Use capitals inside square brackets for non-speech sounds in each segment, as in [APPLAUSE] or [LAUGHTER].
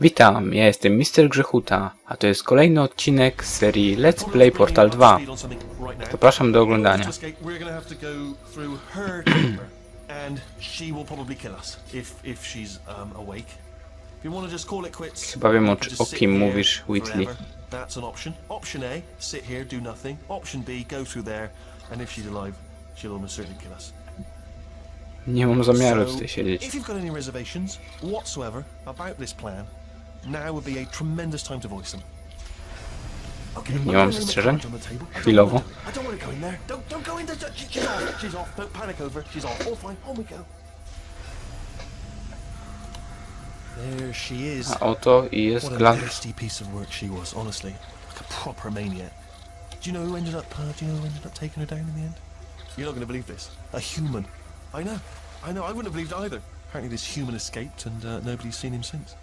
Witam, ja jestem Mister Grzechuta, a to jest kolejny odcinek z serii Let's Play Portal 2. Zapraszam do oglądania. [CLEARS THROAT] Um, Chyba wiem, o, o kim mówisz, Whitley. That's an option. Option A: sit here, do nothing. Option B: go through there, and if she's alive, she'll almost certainly kill us. Nie mam zamiaru tutaj siedzieć. If you've got any reservations whatsoever about this plan, now would be a tremendous time to voice them. Okay, Nie I'm mam gonna lay my zastrzeżeń? cards on the table. I don't Chwilowo. wanna do- I don't want to go in there. Don't, don't go in there. She- She's off. She's off. Don't panic over. She's off. All fine. On we go. There she is. A oto i jest What a Gladys. nasty piece of work she was, honestly. Like a proper maniac. Do you know who ended up? Uh, do you know who ended up taking her down in the end? You're not going to believe this. A human. I know. I know. I wouldn't have believed either. Apparently, this human escaped, and uh, nobody's seen him since.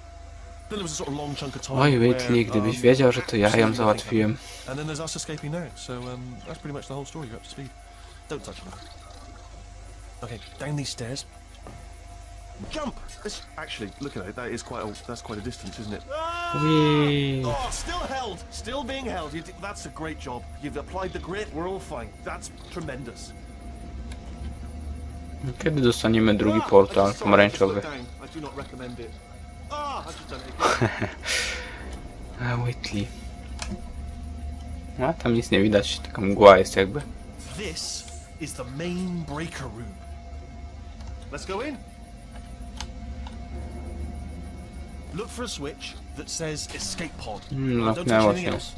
Oj, where, Whitley, gdybyś um, wiedział, że to ja ją absolutely nothing załatwiłem. happened. And then there's us escaping now. So um, that's pretty much the whole story. You're up to speed. Don't touch me. Okay, down these stairs. Jump! Actually, look at it. That is quite a, that's quite a distance, isn't it? Ui. Oh, still held, still being held. You that's a great job. You've applied the grit. We're all fine. That's tremendous. Kiedy dostaniemy drugi portal I just- sorry, I pomarańczowy? I do not recommend it. Whitley. A, tam nic nie widać, taka mgła jest jakby. This is the main breaker room. Let's go in. Look for a switch that says escape pod. Mm, Don't touch zamknęło anything else.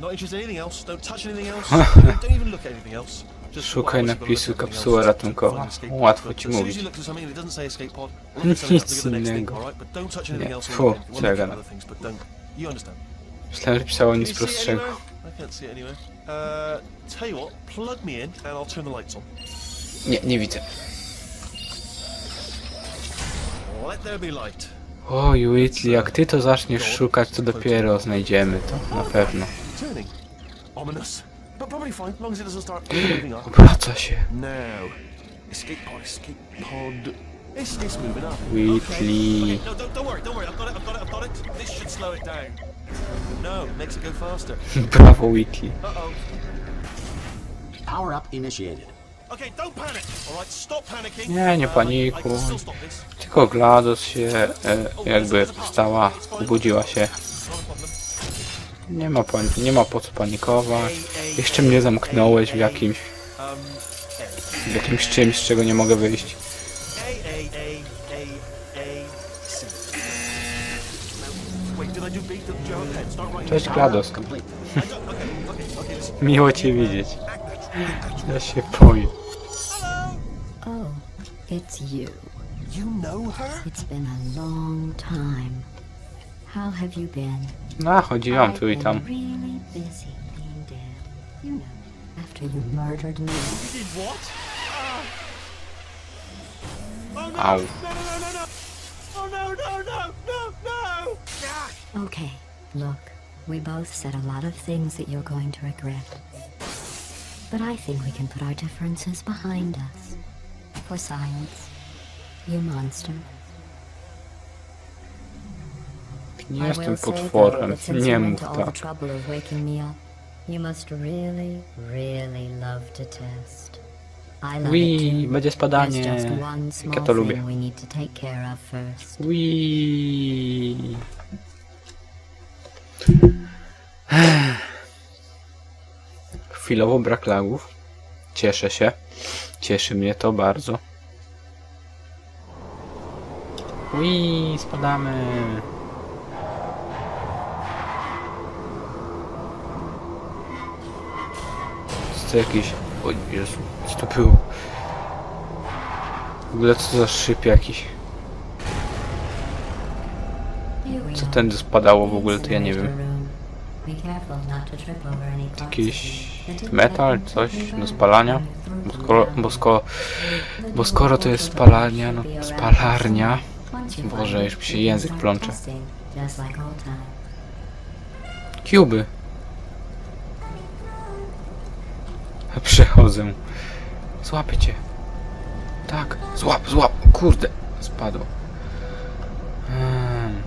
Not interested in anything else. Don't touch anything else. [LAUGHS] don't even look at anything else. Szukaj napisu kapsuła ratunkowa. Łatwo ci mówić. [LAUGHS] Nic innego. Nie. Fu, co ja gadam. Myślałem, że pisało nic prostszego. Uh. Nie, nie widzę. Oj, Whitley, jak ty to zaczniesz szukać, to dopiero znajdziemy to, na pewno. Ominous. Probably fine, as long as it doesn't start moving up. Obraca się. Now. Escape pod, escape pod. It's, it's moving up. Whitley. Okay, no, don't, don't worry, don't worry. I've got it, I've got it, I've got it. This should slow it down. No, makes it go faster. [LAUGHS] Brawo, Whitley. Uh-oh. Power up initiated. Okay, don't panic. All right, stop panicking. Nie, nie I panikuj. can still stop this. Tylko GLaDOS się e, jakby wstała, obudziła się. Nie ma, pan nie ma po co panikować. Jeszcze mnie zamknąłeś w jakimś, w jakimś czymś, z czego nie mogę wyjść. Cześć listen. [LAUGHS] Miło cię widzieć. Ja się boję. Oh, it's you. You know her? It's been a long time. How have you been? No, chodziłam I've tu i tam. really busy being dead. You know, after you murdered me. You did what? Uh. Oh no! Ow. No, no, no, no, no! Oh no, no, no, no, no! Okay, look, we both said a lot of things that you're going to regret. But I think we can put our differences behind us. For science, you monster. Nie jestem potworem. Nie mów tak. Wii, będzie spadanie. Jak ja to lubię. Wii. [SIGHS] Chwilowo brak lagów. Cieszę się. Cieszy mnie to bardzo. Wii, spadamy. To jakieś... O Jezu, co to było? W ogóle co za szyb jakiś. Co tędy spadało w ogóle, to ja nie wiem. Jakiś metal, coś do spalania? Bo skoro, bo skoro, bo skoro to jest who spalarnia, no spalarnia, Boże, już mi się język plącze. Kuby. [LAUGHS] Przechodzę. Złapię cię. Tak, złap, złap. Kurde, spadło. Hmm.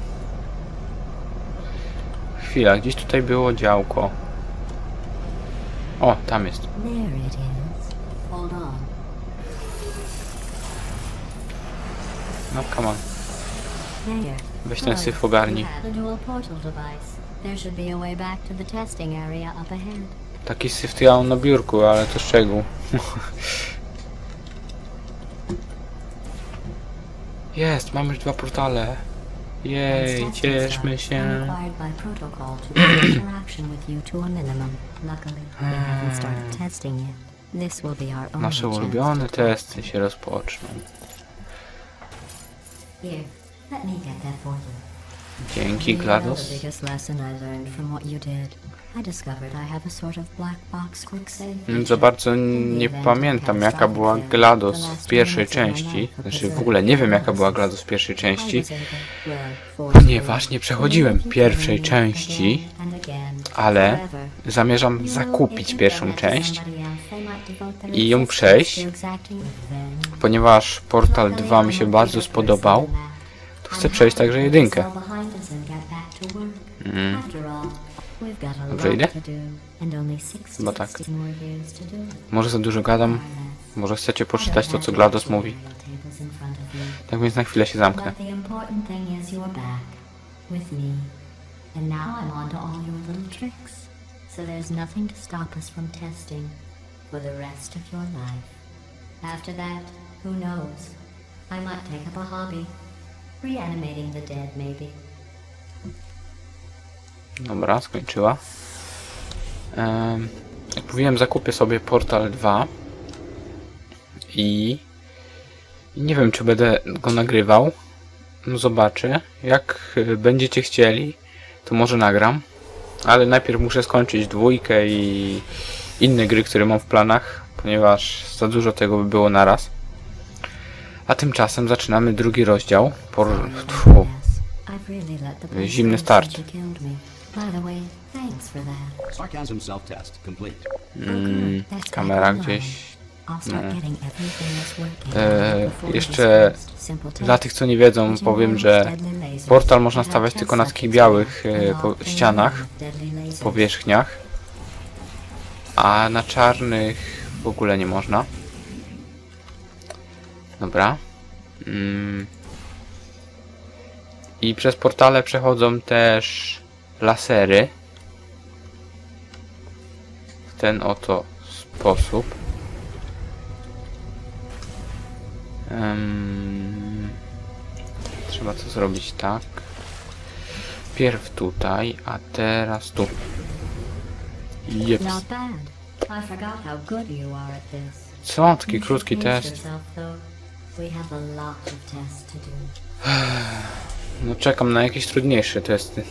chwila, gdzieś tutaj było działko. O, tam jest. No, come on. Weź ten syf ogarnij. You have The dual portal device. There should be a way back to the testing area up ahead. Taki syf to ja mam na biurku, ale to szczegół. Jest, mamy już dwa portale. Jej, cieszmy się. [COUGHS] only Nasze ulubione testy się rozpoczną. Here, let me get that for you. Dzięki, GLaDOS. Mm. Za bardzo nie pamiętam jaka była GLaDOS w pierwszej części. Znaczy w ogóle nie wiem jaka była GLaDOS w pierwszej części. Ponieważ nie przechodziłem pierwszej części, ale zamierzam zakupić pierwszą część, i ją przejść, ponieważ Portal 2 mi się bardzo spodobał. To chcę przejść także jedynkę. Mm. Dobrze idę? Chyba tak. Może za dużo gadam, może chcecie poczytać to co GLaDOS mówi. Tak więc na chwilę się zamknę. And now I'm on to all your little tricks. So there's nothing to stop us from testing for the rest of your life. After that, who knows? I might take up a hobby. Reanimating the dead, maybe. Dobra, skończyła. Jak mówiłem, zakupię sobie Portal 2 i, nie wiem, czy będę go nagrywał. No zobaczę. Jak y, będziecie chcieli, to może nagram. Ale najpierw muszę skończyć dwójkę i inne gry, które mam w planach, ponieważ za dużo tego by było naraz. A tymczasem zaczynamy drugi rozdział. Por... Tfu. Zimny start. Since you killed me. By the way, thanks for that. Sarcasm self-test complete. Mm, That's kamera gdzieś. I'll start getting everything that's working E, before jeszcze. Dla tych, co nie wiedzą, powiem, że portal można stawiać tylko na takich białych e, po ścianach, powierzchniach, a na czarnych w ogóle nie można. Dobra. Mm. I przez portale przechodzą też lasery. W ten oto sposób. Em, trzeba to zrobić tak. Pierw tutaj, a teraz tu. Jeps. Co? Taki You should krótki test. [SIGHS] No czekam na jakieś trudniejsze testy.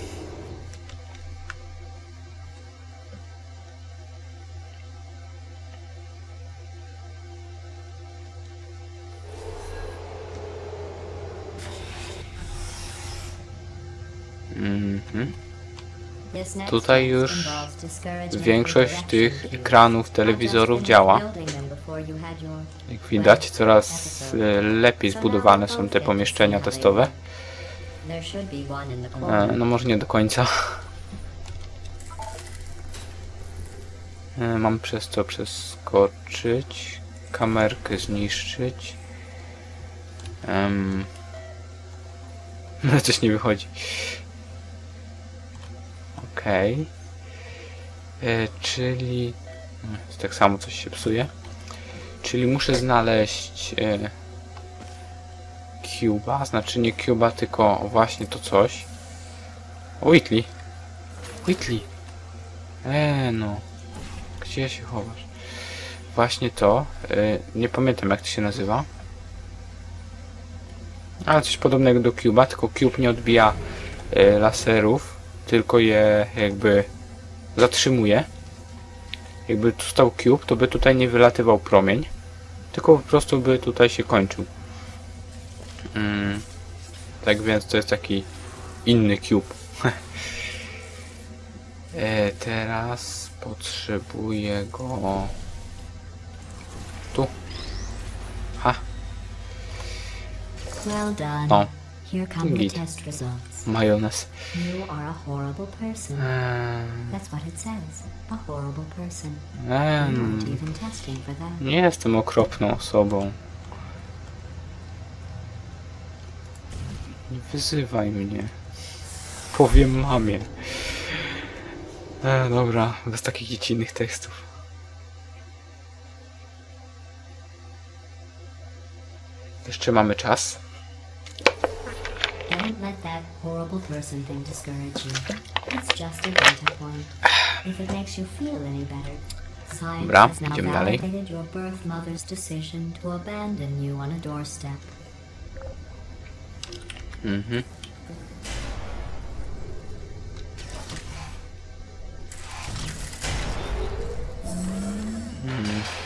Tutaj już Większość tych ekranów telewizorów działa. Jak widać, coraz e, lepiej zbudowane są te pomieszczenia testowe. E. No może nie do końca. E, Mam przez to przeskoczyć, kamerkę zniszczyć. Um, [LAUGHS] no coś nie wychodzi. Okej. E, Czyli... jest Tak samo coś się psuje. Czyli muszę znaleźć e, Cuba, znaczy nie Cuba, tylko właśnie to coś. Whitley. Whitley. Eee, no. Gdzie się chowasz? Właśnie to. E, nie pamiętam jak to się nazywa. Ale coś podobnego do Cuba, tylko Cube nie odbija laserów, tylko je jakby zatrzymuje. Jakby tu stał Cube, to by tutaj nie wylatywał promień, tylko po prostu by tutaj się kończył. Mm. Tak więc to jest taki inny cube. [LAUGHS] e, teraz potrzebuję go tu. Ha, Well done. no. Here come the Git. test results. Majonez. You are a horrible person. Eee, That's what it says. A horrible person. weren't even testing for that. nie jestem okropną osobą. Nie wyzywaj mnie. Powiem mamie. E, dobra, bez takich dziecinnych tekstów. Jeszcze mamy czas. Don't let that horrible person thing discourage you. It's just a data point. If it makes you feel any better, science Dobra, has now validated your birth mother's decision to abandon you on a doorstep. Mhm.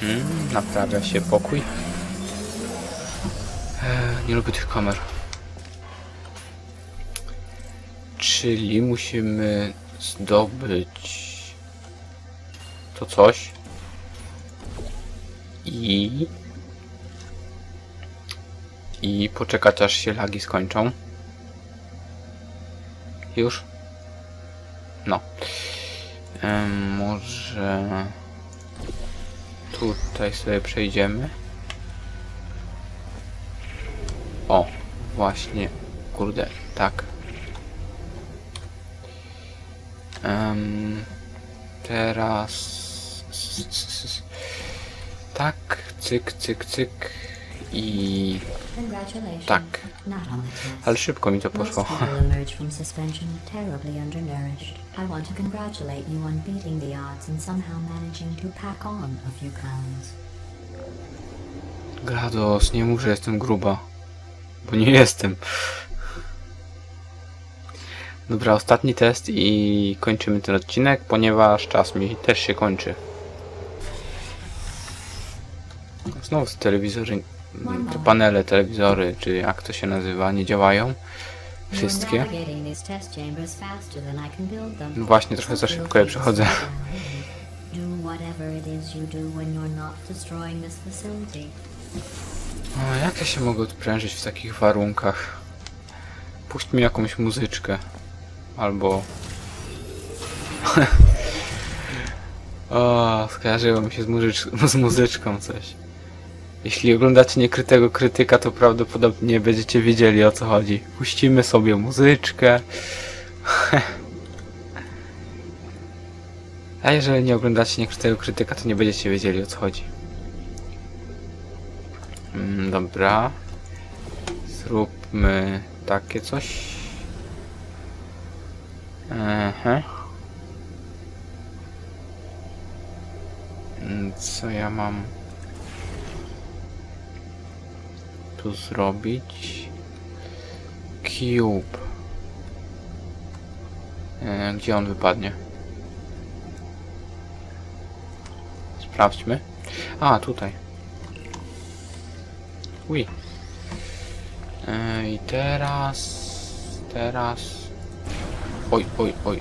Mhm. Naprawia się pokój. Eee, nie lubię tych kamer. Czyli musimy zdobyć to coś i i poczekać aż się lagi skończą. Już? No. Może tutaj sobie przejdziemy. O, właśnie. Kurde, tak. Em, teraz. Tak, cyk, cyk, cyk. I tak. Ale szybko mi to poszło. I want to congratulate you on beating the odds and somehow managing to pack on a few pounds. GLaDOS, nie że jestem gruba. Bo nie jestem. Dobra, ostatni test i kończymy ten odcinek, ponieważ czas mi też się kończy. Znowu te telewizory, te panele, telewizory, czy jak to się nazywa, nie działają. Wszystkie. No właśnie, trochę za szybko je przechodzę. [LAUGHS] O, jak ja się mogę odprężyć w takich warunkach? Puść mi jakąś muzyczkę. Albo... [LAUGHS] o, skojarzyło mi się z, muzycz z muzyczką coś. Jeśli oglądacie niekrytego krytyka, to prawdopodobnie nie będziecie wiedzieli o co chodzi. Puścimy sobie muzyczkę. [LAUGHS] A jeżeli nie oglądacie niekrytego krytyka, to nie będziecie wiedzieli o co chodzi. Mm, dobra. Zróbmy takie coś. Aha. Co ja mam tu zrobić? Cube. E, gdzie on wypadnie? Sprawdźmy. A, tutaj. Ui. E, I teraz... Teraz... Oj, oj, oj.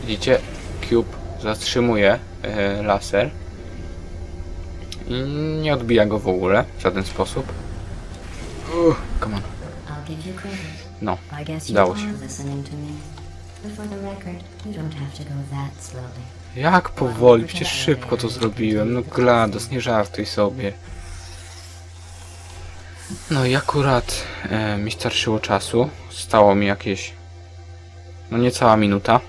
Widzicie? Cube zatrzymuje e, laser. I nie odbija go w ogóle, w żaden sposób. Uff, come on. No, are się. Jak powoli? Przecież szybko to zrobiłem. No GLaDOS, nie żartuj sobie. No i akurat e, mi starczyło czasu. Stało mi jakieś... No niecała minuta.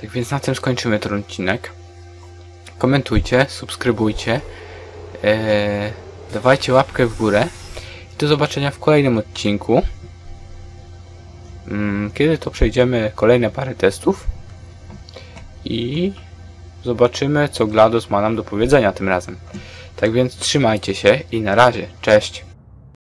Tak więc na tym skończymy ten odcinek. Komentujcie, subskrybujcie. E, dawajcie łapkę w górę. I do zobaczenia w kolejnym odcinku. Mm, Kiedy to przejdziemy kolejne parę testów i zobaczymy, co GLaDOS ma nam do powiedzenia tym razem. Tak więc trzymajcie się i na razie. Cześć!